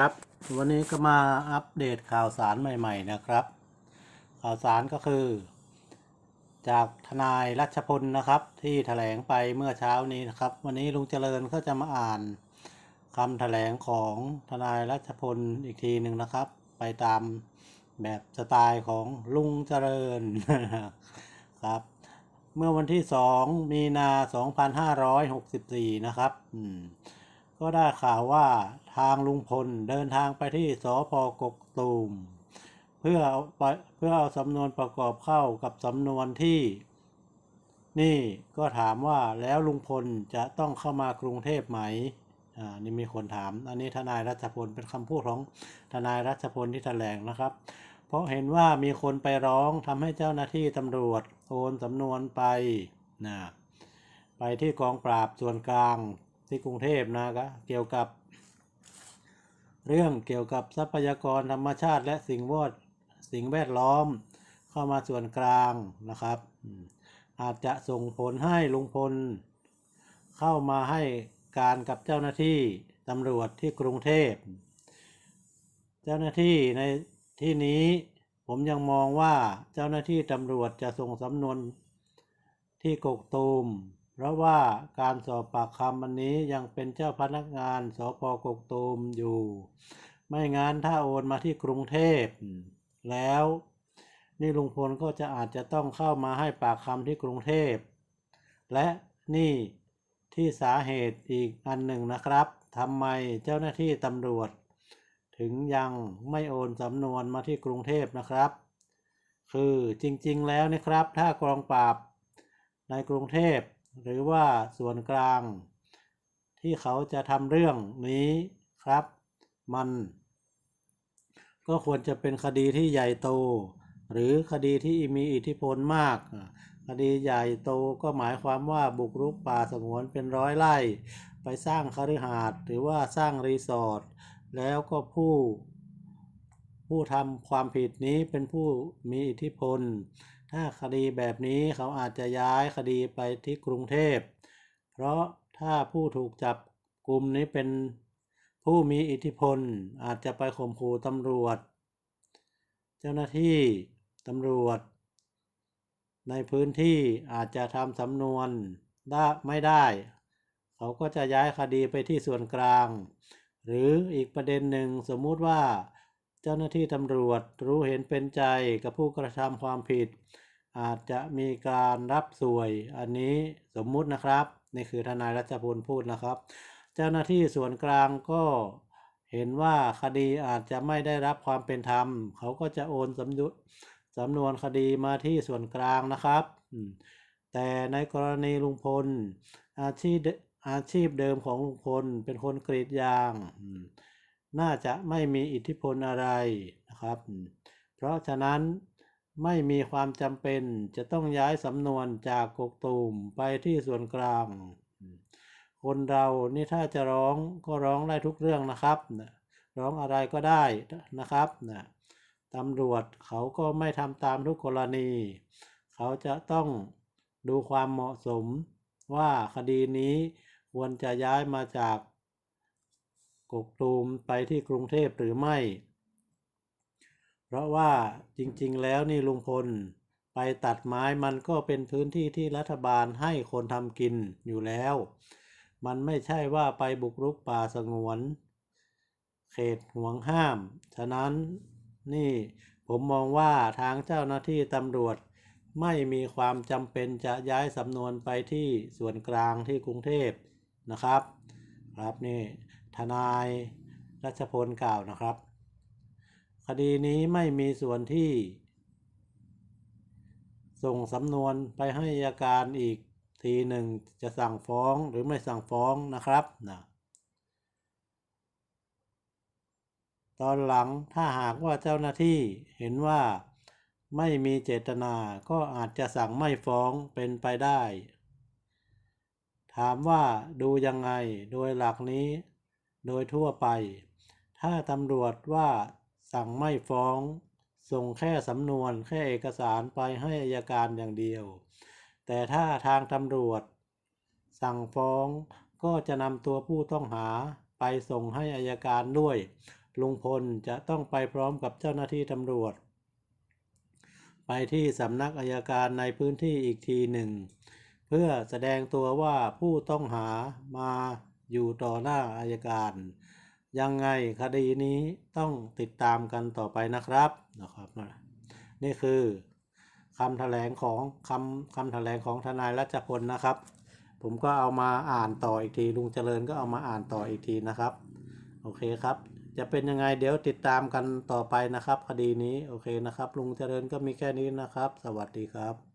ครับ วันนี้ก็มาอัปเดตข่าวสารใหม่ ๆ นะครับ ข่าวสารก็คือ จากทนายรัชพลนะครับ ที่แถลงไปเมื่อเช้านี้นะครับ วันนี้ลุงเจริญก็จะมาอ่านคำแถลงของทนายรัชพลอีกทีหนึ่งนะครับ ไปตามแบบสไตล์ของลุงเจริญครับ เมื่อวันที่ 2 มีนา 2564 นะครับอืม ก็ได้ข่าวว่าทางลุงพลเดินทางไปที่สพกกตูมเพื่อเอาไปเพื่อเอาสำนวนประกอบเข้ากับสำนวนที่ นี่ก็ถามว่าแล้วลุงพลจะต้องเข้ามากรุงเทพไหมอ่านี่มีคนถาม อันนี้ทนายรัชพลเป็นคำพูดของทนายรัชพลที่แถลงนะครับ เพราะเห็นว่ามีคนไปร้องทำให้เจ้าหน้าที่ตำรวจโอนสำนวนไปนะไปที่กองปราบส่วนกลาง ที่กรุงเทพนะครับเกี่ยวกับ เรื่องเกี่ยวกับทรัพยากรธรรมชาติ และสิ่งแวดสิ่งแวดล้อมเข้ามาส่วนกลางนะครับอืมอาจจะส่งผลให้ลุงพล เข้ามาให้การกับเจ้าหน้าที่ตำรวจที่กรุงเทพ เจ้าหน้าที่ในที่นี้ผมยังมองว่าเจ้าหน้าที่ตำรวจจะส่งสำนวนที่กกตูม เพราะว่าการสอบปากคำวันนี้ยังเป็นเจ้าพนักงานสพกกตูมอยู่ ไม่งั้นถ้าโอนมาที่กรุงเทพแล้ว นี่ลุงพลก็จะอาจจะต้องเข้ามาให้ปากคำที่กรุงเทพ และนี่ที่สาเหตุอีกอันหนึ่งนะครับทำไมเจ้าหน้าที่ตำรวจ ถึงยังไม่โอนสำนวนมาที่กรุงเทพนะครับ คือจริงๆแล้วนะครับ ถ้ากองปราบในกรุงเทพ หรือว่าส่วนกลาง ที่เขาจะทำเรื่องนี้ครับ มัน ก็ควรจะเป็นคดีที่ใหญ่โต หรือคดีที่มีอิทธิพลมาก คดีใหญ่โตก็หมายความว่าบุกรุกป่าสงวนเป็นร้อยไร่ ไปสร้างคฤหาสน์หรือว่าสร้างรีสอร์ทแล้วก็ผู้ผู้ทำความผิดนี้เป็นผู้มีอิทธิพล ถ้าคดีแบบนี้เขาอาจจะย้ายคดีไปที่กรุงเทพ เพราะถ้าผู้ถูกจับกลุ่มนี้เป็นผู้มีอิทธิพลอาจจะไปข่มขู่ตำรวจ เจ้าหน้าที่ตำรวจ ในพื้นที่อาจจะทำสำนวนได้ไม่ได้ เขาก็จะย้ายคดีไปที่ส่วนกลาง หรืออีกประเด็นหนึ่งสมมุติว่า จ้าหน้าที่ตำรวจรู้เห็นเป็นใจกับผู้กระทำความผิด อาจจะมีการรับสวยอันนี้สมมุตินะครับนี่คือทนายรัชพลพูดนะครับ เจ้าหน้าที่ส่วนกลางก็เห็นว่าคดีอาจจะไม่ได้รับความเป็นธรรม เขาก็จะโอนสำนุสำนวนคดีมาที่ส่วนกลางนะครับ แต่ในกรณีลุงพลอาชีพเดอาชีพเดิมของลุงพลเป็นคนกรีดยางอ น่าจะไม่มีอิทธิพลอะไรนะครับ เพราะฉะนั้นไม่มีความจำเป็นจะต้องย้ายสำนวนจากกกตูมไปที่ส่วนกลาง คนเรานี่ถ้าจะร้องก็ร้องได้ทุกเรื่องนะครับร้องอะไรก็ได้นะครับนะตำรวจเขาก็ไม่ทำตามทุกกรณี เขาจะต้องดูความเหมาะสมว่าคดีนี้ควรจะย้ายมาจาก กกตูมไปที่กรุงเทพหรือไม่ เพราะว่าจริงๆ แล้วนี่ลุงพลไปตัดไม้มันก็เป็นพื้นที่ที่รัฐบาลให้คนทำกินอยู่แล้ว มันไม่ใช่ว่าไปบุกรุกป่าสงวน เขตห่วงห้าม ฉะนั้นนี่ผมมองว่าทางเจ้าหน้าที่ตำรวจไม่มีความจำเป็นจะย้ายสำนวนไปที่ส่วนกลางที่กรุงเทพนะครับ ครับนี่ ทนายรัชพลกล่าวนะครับ คดีนี้ไม่มีส่วนที่ ส่งสำนวนไปให้อัยการอีกทีหนึ่งจะสั่งฟ้องหรือไม่สั่งฟ้องนะครับนะตอนหลังถ้าหากว่าเจ้าหน้าที่เห็นว่าไม่มีเจตนาก็อาจจะสั่งไม่ฟ้องเป็นไปได้ ถามว่าดูยังไงโดยหลักนี้ โดยทั่วไป ถ้าตำรวจว่าสั่งไม่ฟ้อง ส่งแค่สำนวนแค่เอกสารไปให้อายการอย่างเดียว แต่ถ้าทางตำรวจ สั่งฟ้องก็จะนำตัวผู้ต้องหาไปส่งให้อายการด้วย ลุงพลจะต้องไปพร้อมกับเจ้าหน้าที่ตำรวจ ไปที่สำนักอายการในพื้นที่อีกทีหนึ่ง เพื่อแสดงตัวว่าผู้ต้องหามา อยู่ต่อหน้าอายการ ยังไงคดีนี้ต้องติดตามกันต่อไปนะครับนะครับนี่คือคำแถลงของคำคำแถลงของทนายรัชพลนะครับ ผมก็เอามาอ่านต่ออีกทีลุงเจริญก็เอามาอ่านต่ออีกทีนะครับ โอเคครับ จะเป็นยังไงเดี๋ยวติดตามกันต่อไปนะครับ คดีนี้โอเคนะครับ ลุงเจริญก็มีแค่นี้นะครับ สวัสดีครับ